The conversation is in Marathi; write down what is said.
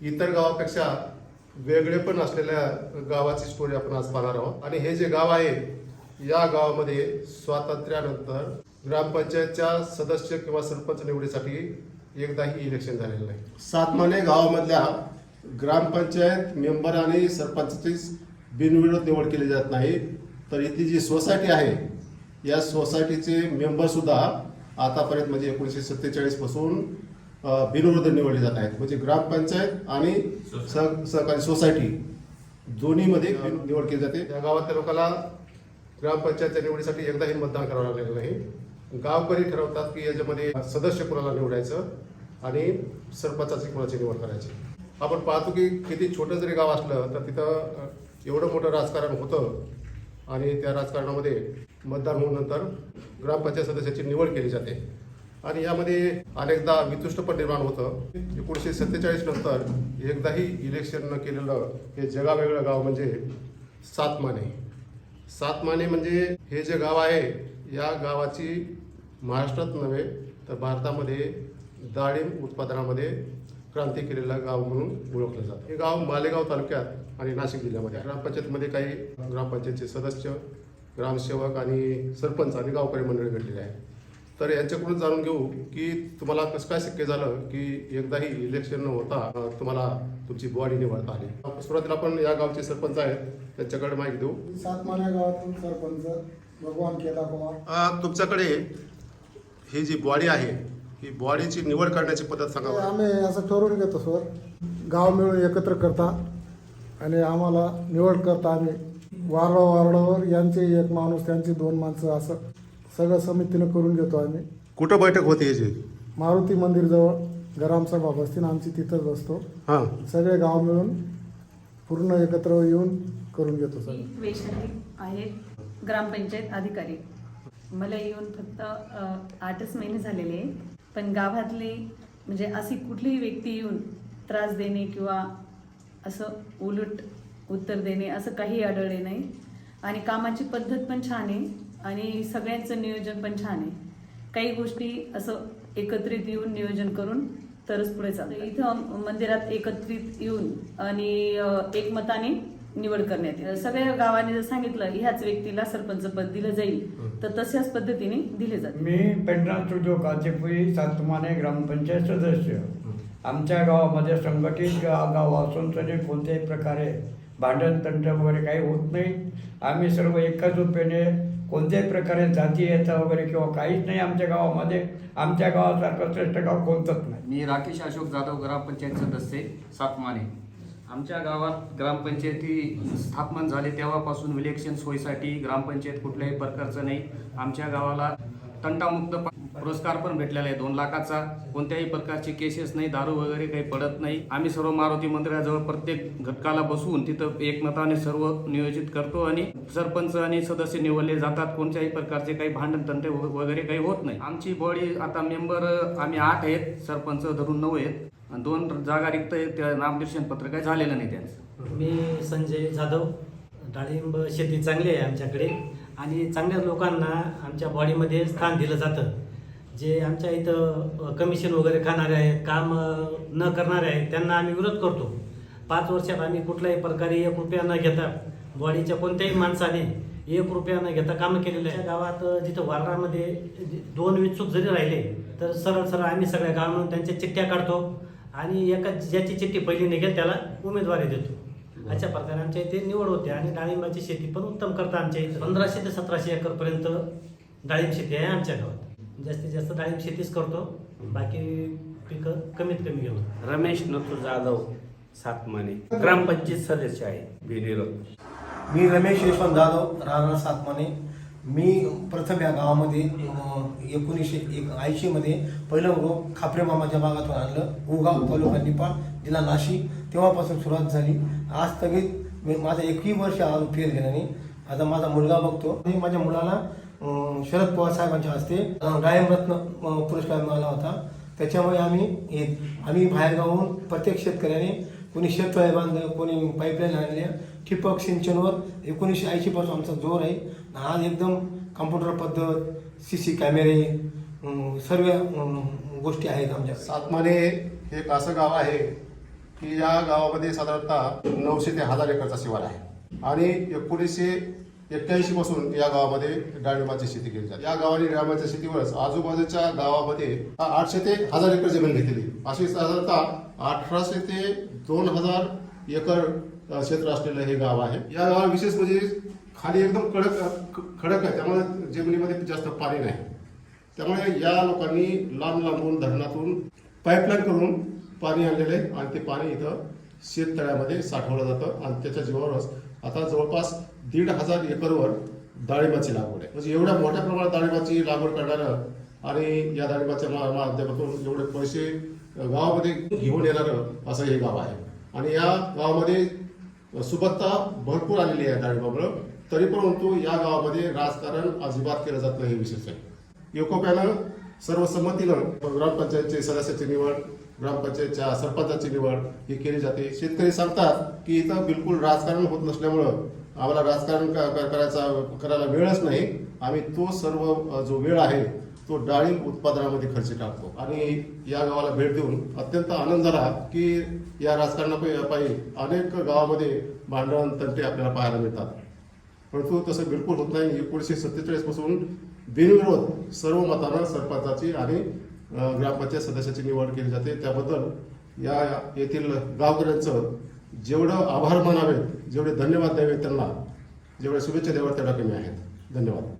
इतर गावापेक्षा वेगळे पण असलेल्या गावाची स्टोरी आपण आज पाहणार आहोत. आणि हे जे गाव आहे या गावामध्ये स्वातंत्र्यानंतर ग्रामपंचायतच्या सदस्य किंवा सरपंच निवडीसाठी एकदाही इलेक्शन झालेलं नाही. सातमाने गावामधल्या ग्रामपंचायत मेंबर आणि सरपंचची बिनविरोध निवड केली जात नाही. तर इथली जी सोसायटी आहे या सोसायटीचे मेंबरसुद्धा आतापर्यंत म्हणजे एकोणीसशे सत्तेचाळीसपासून बिनविरोध निवडले जात आहेत. म्हणजे ग्रामपंचायत आणि सह सहकारी सोसायटी दोन्हीमध्ये निवड केली जाते. या गावातल्या लोकांना ग्रामपंचायतच्या निवडीसाठी एकदाही मतदान करावं लागलेलं नाही. गावकरी ठरवतात की याच्यामध्ये सदस्य कुणाला निवडायचं आणि सरपंचाची कुणाची निवड करायची. आपण पाहतो की किती छोटं जरी गाव असलं तर तिथं एवढं मोठं राजकारण होतं आणि त्या राजकारणामध्ये मतदान होऊन नंतर ग्रामपंचायत सदस्याची निवड केली जाते. आणि यामध्ये अनेकदा वितुष्ट पण निर्माण होतं. एकोणीसशे सत्तेचाळीस नंतर एकदाही इलेक्शन न केलेलं हे जगावेगळं गाव म्हणजे सातमाने. सातमाने म्हणजे हे जे गाव आहे या गावाची महाराष्ट्रात नव्हे तर भारतामध्ये डाळिंब उत्पादनामध्ये क्रांती केलेलं गाव म्हणून ओळखलं जातं. हे गाव मालेगाव तालुक्यात आणि नाशिक जिल्ह्यामध्ये ग्रामपंचायतमध्ये काही ग्रामपंचायतचे सदस्य ग्रामसेवक आणि सरपंच आणि गावकरी मंडळी घडलेले आहे तर यांच्याकडून जाणून घेऊ की तुम्हाला कसं काय शक्य झालं की एकदाही इलेक्शन न होता तुम्हाला तुमची बॉडी निवडता आली. सुरुवातीला आपण या गावचे सरपंच आहेत त्यांच्याकडे माहिती देऊ. सातमान्या गावातून सरपंच भगवान केदार कुमार. तुमच्याकडे ही जी बॉडी आहे ही बॉडीची निवड करण्याची पद्धत सांगा. आम्ही असं ठरवून घेतो सर. गाव मिळून एकत्र करता आणि आम्हाला निवड करता आम्ही. वार्ड वार्डावर यांचे एक माणूस त्यांची दोन माणसं असं सगळं समितीनं करून घेतो आम्ही. कुठं बैठक होती याची? मारुती मंदिरजवळ ग्रामसभा बसते आणि आमची तिथंच बसतो. हां. सगळे गाव मिळून पूर्ण एकत्र येऊन करून घेतो सर मी वैशाली आहे ग्रामपंचायत अधिकारी. मला येऊन फक्त अ, आठच महिने झालेले आहे पण गावातली म्हणजे अशी कुठलीही व्यक्ती येऊन त्रास देणे किंवा असं उलट उत्तर देणे असं काही आढळले नाही. आणि कामाची पद्धत पण छान आहे. आणि सगळ्यांचं नियोजन पण छान आहे. काही गोष्टी असं एकत्रित येऊन नियोजन करून तरच पुढे चालतं. इथं मंदिरात एकत्रित येऊन आणि एकमताने निवड करण्यात येते सगळ्या गावाने जर सांगितलं ह्याच व्यक्तीला सरपंच पद दिलं जाईल तर तशाच पद्धतीने दिले जाते. मी पेंढराज तुझो काचेपुरी सातमाने ग्रामपंचायत सदस्य. आमच्या गावामध्ये संघटित गाव असून तरी कोणत्याही प्रकारे भांडण तंट वगैरे काही होत नाही. आम्ही सर्व एकाच रुपयाने कोणत्याही प्रकारे जाती याचा वगैरे किंवा काहीच नाही आमच्या गावामध्ये. आमच्या गावासारखं श्रेष्ठ गाव कोणतंच नाही. मी राकेश अशोक जाधव ग्रामपंचायत सदस्य सातमाने. आमच्या गावात ग्रामपंचायती स्थापन झाले तेव्हापासून विलेक्शन सोयीसाठी ग्रामपंचायत कुठल्याही प्रकारचं नाही. आमच्या गावाला तंटामुक्त पुरस्कार पण भेटलेला आहे. दोन लाखाचा. कोणत्याही प्रकारचे केसेस नाही दारू वगैरे काही पडत नाही. आम्ही सर्व मारुती मंदिराजवळ प्रत्येक घटकाला बसवून तिथं एकमताने सर्व नियोजित करतो आणि सरपंच आणि सदस्य निवडले जातात. कोणत्याही प्रकारचे काही भांडण तंटे वगैरे काही होत नाही. आमची बॉडी आता मेंबर आम्ही आठ आहेत. सरपंच धरून नऊ आहेत. आणि दोन जागा रिक्त आहेत. त्या नामनिर्देशन पत्र काही झालेलं नाही त्यांचं. मी संजय जाधव. डाळिंब शेती चांगली आहे आमच्याकडे. आणि चांगल्या लोकांना आमच्या बॉडीमध्ये स्थान दिलं जातं. जे आमच्या इथं कमिशन वगैरे खाणारे आहेत काम न करणारे आहेत त्यांना आम्ही विरोध करतो. पाच वर्षात आम्ही कुठल्याही प्रकारे एक रुपया न घेता बॉडीच्या कोणत्याही माणसाने एक रुपया न घेता कामं केलेलं आहे. गावात जिथं वार्डामध्ये दोन विचूक जरी राहिले तर सरळ सरळ आम्ही सगळ्या गाव मिळून त्यांच्या चिठ्ठ्या काढतो आणि एका ज्याची चिठ्ठी पहिली निघेल त्याला उमेदवारी देतो. अशा प्रकारे आमच्या इथे निवड होते आणि डाळिंबाची शेती पण उत्तम करता आमच्या इथे. पंधराशे ते सतराशे एकर पर्यंत डाळिंब शेती आहे आमच्या गावात. जास्तीत जास्त डाळिंब शेतीच करतो. बाकी पिकं कमीत कमी घेतो रमेश नथू जाधव सातमाने ग्रामपंचायत सदस्य आहे भिनेरो मी रमेश यशवंत जाधव राहणार सातमाने. मी प्रथम या गावामध्ये एकोणीसशे एक ऐंशीमध्ये पहिलं रोप खापरे मामाच्या भागातून आणलं. उगाव तालुका निपाळ जिल्हा नाशिक. तेव्हापासून सुरुवात झाली. आज स्थगित मी माझं एकही वर्ष आज फेर गेलं नाही. आता माझा मुलगा बघतो. मी माझ्या मुलाला शरद पवार साहेबांच्या हस्ते अं, पुरस्कार मिळाला होता. त्याच्यामुळे आम्ही हे आम्ही बाहेर गावून प्रत्येक शेतकऱ्याने कोणी शेततळे बांधलं कोणी पाईपलाईन आणल्या ठिबक सिंचनवर एकोणीसशे ऐंशीपासून आमचा जोर आहे. आज एकदम कम्प्युटर पद्धत सी सी कॅमेरे सर्व गोष्टी आहेत आमच्या सातमाने हे एक असं गाव आहे की या गावामध्ये साधारणतः नऊशे ते हजार एकरचा शिवार आहे. आणि एकोणीसशे एक्क्याऐंशी पासून या गावामध्ये डाळिंबाची शेती केली जाते. या गावाने डाळिंबाच्या शेतीवरच आजूबाजूच्या गावामध्ये आठशे ते हजार एकर जमीन घेतलेली अशी साधारणतः अठराशे ते दोन हजार एकर क्षेत्र असलेलं हे गाव आहे. या गावाला विशेष म्हणजे खाली एकदम कडक खडक आहे. त्यामुळे जमिनीमध्ये जास्त पाणी नाही. त्यामुळे या लोकांनी लांब लांबून धरणातून पाईपलाईन करून पाणी आणलेलं आहे. आणि ते पाणी इथं शेततळ्यामध्ये साठवलं जातं. आणि त्याच्या जीवावरच आता जवळपास दीड हजार एकरवर डाळिंबाची लागवड आहे. म्हणजे एवढ्या मोठ्या प्रमाणात डाळिंबाची लागवड करणारं आणि या डाळिंबाच्या माध्यमातून एवढे पैसे गावामध्ये घेऊन येणारं असं हे गाव आहे. आणि या गावामध्ये सुबत्ता भरपूर आलेली आहे डाळिंबामुळं. तरी परंतु या गावामध्ये राजकारण अजिबात केलं जात नाही हे विशेष आहे. एकोप्यानं सर्वसंमतीनं ग्रामपंचायतचे सदस्याची निवड ग्रामपंचायतच्या सरपंचाची निवड ही केली जाते. शेतकरी सांगतात की इथं बिलकुल राजकारण होत नसल्यामुळं आम्हाला राजकारण करायचा करायला वेळच नाही. आम्ही तो सर्व जो वेळ आहे तो डाळिंब उत्पादनामध्ये खर्च टाकतो. आणि या गावाला भेट देऊन अत्यंत आनंद झाला की या राजकारणापायी अनेक गावामध्ये भांडण तंटे आपल्याला पाहायला मिळतात. परंतु तसं बिलकुल होत नाही. एकोणीसशे सत्तेचाळीसपासून बिनविरोध सर्व मतानं सरपंचाची आणि ग्रामपंचायत सदस्याची निवड केली जाते. त्याबद्दल या येथील गावकऱ्यांचं जेवढं आभार मानावेत जेवढे धन्यवाद द्यावेत त्यांना जेवढे शुभेच्छा द्याव्यात तेवढ्या कमी आहेत. धन्यवाद.